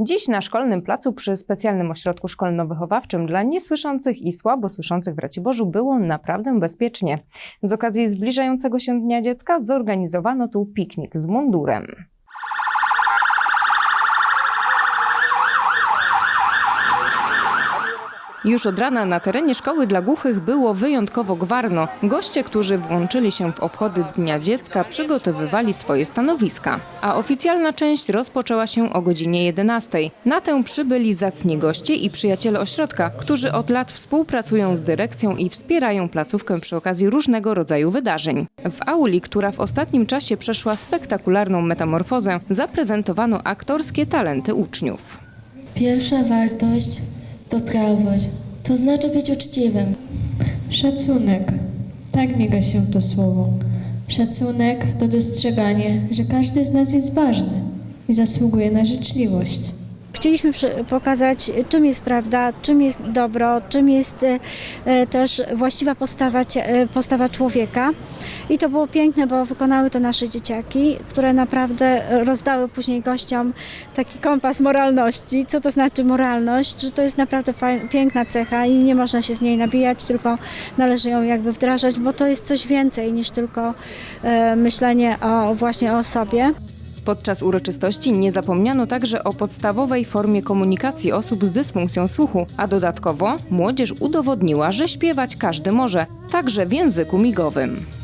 Dziś na szkolnym placu przy specjalnym ośrodku szkolno-wychowawczym dla niesłyszących i słabo słyszących w Raciborzu było naprawdę bezpiecznie. Z okazji zbliżającego się Dnia Dziecka zorganizowano tu piknik z mundurem. Już od rana na terenie szkoły dla głuchych było wyjątkowo gwarno. Goście, którzy włączyli się w obchody Dnia Dziecka, przygotowywali swoje stanowiska. A oficjalna część rozpoczęła się o godzinie 11. Na tę przybyli zacni goście i przyjaciele ośrodka, którzy od lat współpracują z dyrekcją i wspierają placówkę przy okazji różnego rodzaju wydarzeń. W auli, która w ostatnim czasie przeszła spektakularną metamorfozę, zaprezentowano aktorskie talenty uczniów. Pierwsza wartość to prawość, to znaczy być uczciwym. Szacunek. Tak miga się to słowo. Szacunek to dostrzeganie, że każdy z nas jest ważny i zasługuje na życzliwość. Chcieliśmy pokazać, czym jest prawda, czym jest dobro, czym jest e, też właściwa postawa, e, postawa człowieka. I to było piękne, bo wykonały to nasze dzieciaki, które naprawdę rozdały później gościom taki kompas moralności. Co to znaczy moralność? Że to jest naprawdę piękna cecha i nie można się z niej nabijać, tylko należy ją jakby wdrażać, bo to jest coś więcej niż tylko e, myślenie o, właśnie o sobie. Podczas uroczystości nie zapomniano także o podstawowej formie komunikacji osób z dysfunkcją słuchu, a dodatkowo młodzież udowodniła, że śpiewać każdy może, także w języku migowym.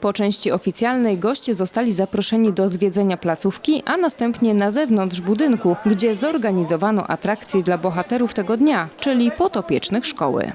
Po części oficjalnej goście zostali zaproszeni do zwiedzenia placówki, a następnie na zewnątrz budynku, gdzie zorganizowano atrakcje dla bohaterów tego dnia, czyli potopiecznych szkoły.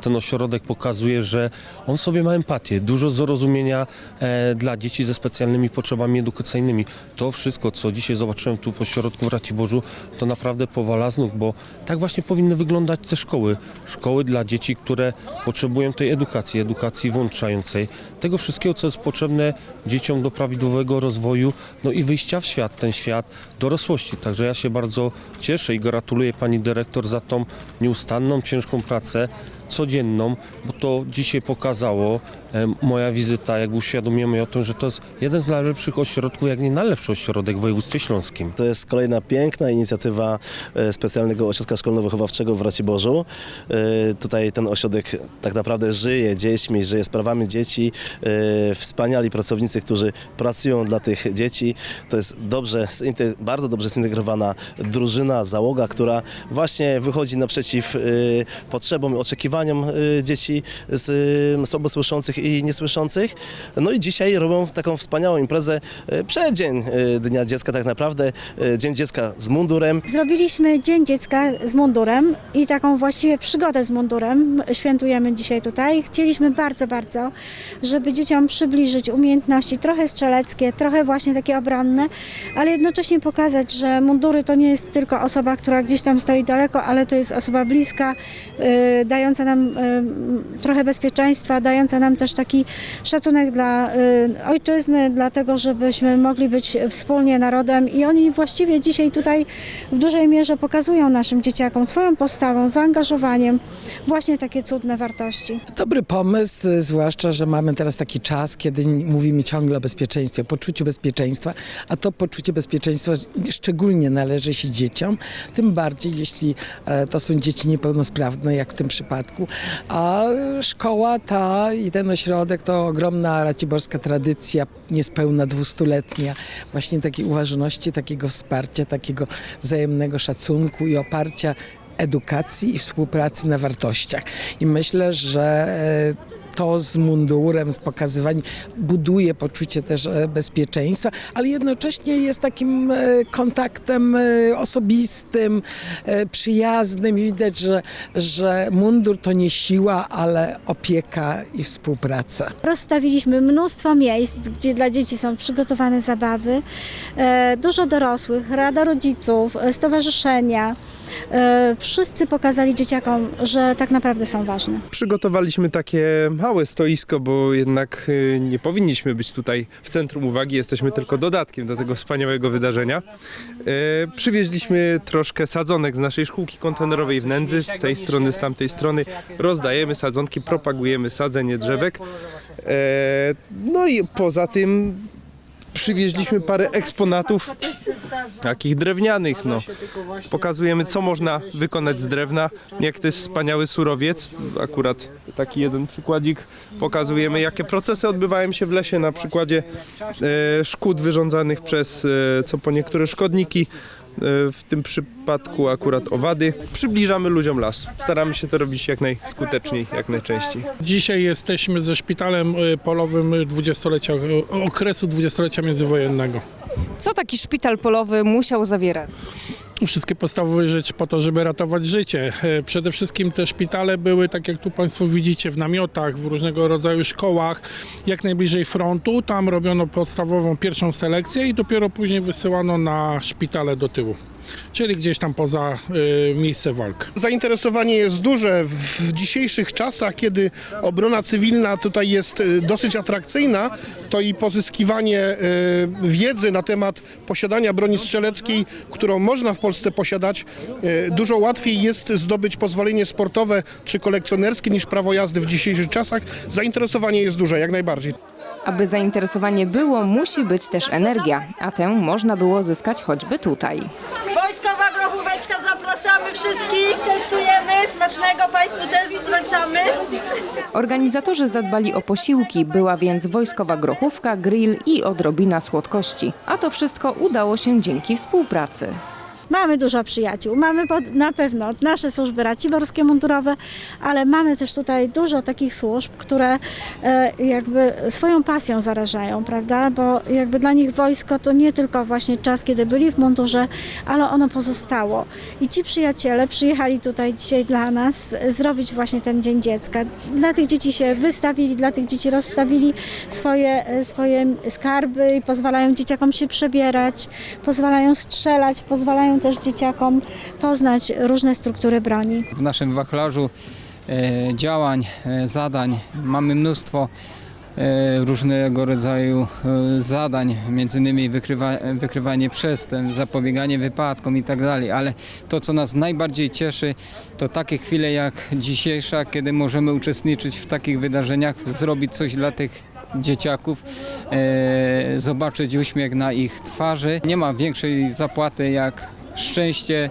Ten ośrodek pokazuje, że on sobie ma empatię, dużo zrozumienia e, dla dzieci ze specjalnymi potrzebami edukacyjnymi. To wszystko, co dzisiaj zobaczyłem tu w ośrodku w Raciborzu, to naprawdę powala z nóg, bo tak właśnie powinny wyglądać te szkoły. Szkoły dla dzieci, które potrzebują tej edukacji, edukacji włączającej, tego wszystkiego, co jest potrzebne dzieciom do prawidłowego rozwoju, no i wyjścia w świat, ten świat dorosłości. Także ja się bardzo cieszę i gratuluję pani dyrektor za tą nieustanną, ciężką pracę codzienną, bo to dzisiaj pokazało moja wizyta, jak uświadomiłem o tym, że to jest jeden z najlepszych ośrodków, jak nie najlepszy ośrodek w województwie śląskim. To jest kolejna piękna inicjatywa e, Specjalnego Ośrodka Szkolno-Wychowawczego w Raciborzu. E, Tutaj ten ośrodek tak naprawdę żyje dziećmi, żyje sprawami dzieci. E, Wspaniali pracownicy, którzy pracują dla tych dzieci. To jest dobrze, bardzo dobrze zintegrowana drużyna, załoga, która właśnie wychodzi naprzeciw e, potrzebom oczekiwaniom e, dzieci z e, słabo słyszących i niesłyszących. No i dzisiaj robią taką wspaniałą imprezę e, przeddzień e, Dnia Dziecka tak naprawdę, e, Dzień Dziecka z mundurem. Zrobiliśmy Dzień Dziecka z mundurem i taką właściwie przygodę z mundurem świętujemy dzisiaj tutaj. Chcieliśmy bardzo, bardzo, żeby dzieciom przybliżyć umiejętności trochę strzeleckie, trochę właśnie takie obronne, ale jednocześnie pokazać, że mundury to nie jest tylko osoba, która gdzieś tam stoi daleko, ale to jest osoba bliska, dająca nam trochę bezpieczeństwa, dająca nam też taki szacunek dla y, ojczyzny, dlatego żebyśmy mogli być wspólnie narodem i oni właściwie dzisiaj tutaj w dużej mierze pokazują naszym dzieciakom swoją postawą, zaangażowaniem właśnie takie cudne wartości. Dobry pomysł, zwłaszcza, że mamy teraz taki czas, kiedy mówimy ciągle o bezpieczeństwie, poczuciu bezpieczeństwa, a to poczucie bezpieczeństwa szczególnie należy się dzieciom, tym bardziej jeśli e, to są dzieci niepełnosprawne, jak w tym przypadku. A szkoła ta i ten to ogromna raciborska tradycja, niespełna dwustuletnia, właśnie takiej uważności, takiego wsparcia, takiego wzajemnego szacunku i oparcia edukacji i współpracy na wartościach. I myślę, że e, to z mundurem, z pokazywaniem, buduje poczucie też e, bezpieczeństwa, ale jednocześnie jest takim e, kontaktem e, osobistym, przyjaznym. Widać, że, że mundur to nie siła, ale opieka i współpraca. Rozstawiliśmy mnóstwo miejsc, gdzie dla dzieci są przygotowane zabawy. Dużo dorosłych, rada rodziców, stowarzyszenia. E, Wszyscy pokazali dzieciakom, że tak naprawdę są ważne. Przygotowaliśmy takie małe stoisko, bo jednak y, nie powinniśmy być tutaj w centrum uwagi, jesteśmy tylko dodatkiem do tego wspaniałego wydarzenia. E, Przywieźliśmy troszkę sadzonek z naszej szkółki kontenerowej w Nędzy, z tej strony, z tamtej strony. Rozdajemy sadzonki, propagujemy sadzenie drzewek. E, No i poza tym przywieźliśmy parę eksponatów takich drewnianych, no. Pokazujemy, co można wykonać z drewna, jak to jest wspaniały surowiec. Akurat taki jeden przykładzik. Pokazujemy, jakie procesy odbywają się w lesie na przykładzie e, szkód wyrządzanych przez e, co po niektóre szkodniki. W tym przypadku akurat owady. Przybliżamy ludziom las. Staramy się to robić jak najskuteczniej, jak najczęściej. Dzisiaj jesteśmy ze szpitalem y, polowym dwudziestolecia, y, okresu dwudziestolecia międzywojennego. Co taki szpital polowy musiał zawierać? Wszystkie podstawowe rzeczy po to, żeby ratować życie. E, Przede wszystkim te szpitale były, tak jak tu Państwo widzicie, w namiotach, w różnego rodzaju szkołach, jak najbliżej frontu. Tam robiono podstawową pierwszą selekcję i dopiero później wysyłano na szpitale do tyłu. Czyli gdzieś tam poza y, miejsce walk. Zainteresowanie jest duże w dzisiejszych czasach, kiedy obrona cywilna tutaj jest y, dosyć atrakcyjna, to i pozyskiwanie y, wiedzy na temat posiadania broni strzeleckiej, którą można w Polsce posiadać, y, dużo łatwiej jest zdobyć pozwolenie sportowe czy kolekcjonerskie niż prawo jazdy w dzisiejszych czasach. Zainteresowanie jest duże, jak najbardziej. Aby zainteresowanie było, musi być też energia, a tę można było zyskać choćby tutaj. Wojskowa grochóweczka, zapraszamy wszystkich, częstujemy, smacznego Państwu też wręczamy. Organizatorzy zadbali o posiłki, była więc wojskowa grochówka, grill i odrobina słodkości. A to wszystko udało się dzięki współpracy. Mamy dużo przyjaciół. Mamy pod, na pewno nasze służby raciborskie mundurowe, ale mamy też tutaj dużo takich służb, które e, jakby swoją pasją zarażają, prawda? Bo jakby dla nich wojsko to nie tylko właśnie czas, kiedy byli w mundurze, ale ono pozostało. I ci przyjaciele przyjechali tutaj dzisiaj dla nas zrobić właśnie ten Dzień Dziecka. Dla tych dzieci się wystawili, dla tych dzieci rozstawili swoje, e, swoje skarby i pozwalają dzieciakom się przebierać, pozwalają strzelać, pozwalają też dzieciakom poznać różne struktury broni. w naszym wachlarzu e, działań, e, zadań mamy mnóstwo e, różnego rodzaju zadań, między innymi wykrywa, wykrywanie przestępstw, zapobieganie wypadkom i tak dalej, ale to co nas najbardziej cieszy to takie chwile jak dzisiejsza, kiedy możemy uczestniczyć w takich wydarzeniach, zrobić coś dla tych dzieciaków, zobaczyć uśmiech na ich twarzy. Nie ma większej zapłaty jak szczęście,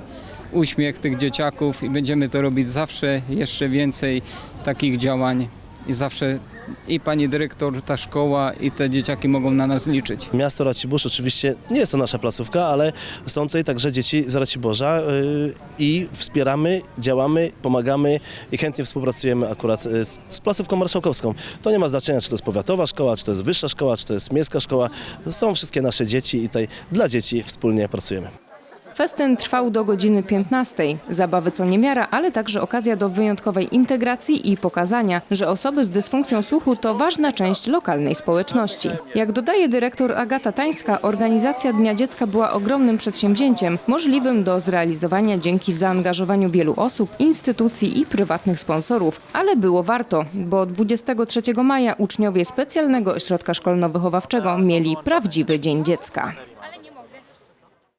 uśmiech tych dzieciaków i będziemy to robić zawsze, jeszcze więcej takich działań i zawsze i pani dyrektor, ta szkoła i te dzieciaki mogą na nas liczyć. Miasto Racibórz oczywiście nie jest to nasza placówka, ale są tutaj także dzieci z Raciborza yy, i wspieramy, działamy, pomagamy i chętnie współpracujemy akurat yy, z, placówką marszałkowską. To nie ma znaczenia, czy to jest powiatowa szkoła, czy to jest wyższa szkoła, czy to jest miejska szkoła. Są wszystkie nasze dzieci i tutaj dla dzieci wspólnie pracujemy. Festyn trwał do godziny 15. Zabawy co niemiara, ale także okazja do wyjątkowej integracji i pokazania, że osoby z dysfunkcją słuchu to ważna część lokalnej społeczności. Jak dodaje dyrektor Agata Tańska, organizacja Dnia Dziecka była ogromnym przedsięwzięciem, możliwym do zrealizowania dzięki zaangażowaniu wielu osób, instytucji i prywatnych sponsorów. Ale było warto, bo 23 maja uczniowie specjalnego ośrodka szkolno-wychowawczego mieli prawdziwy Dzień Dziecka.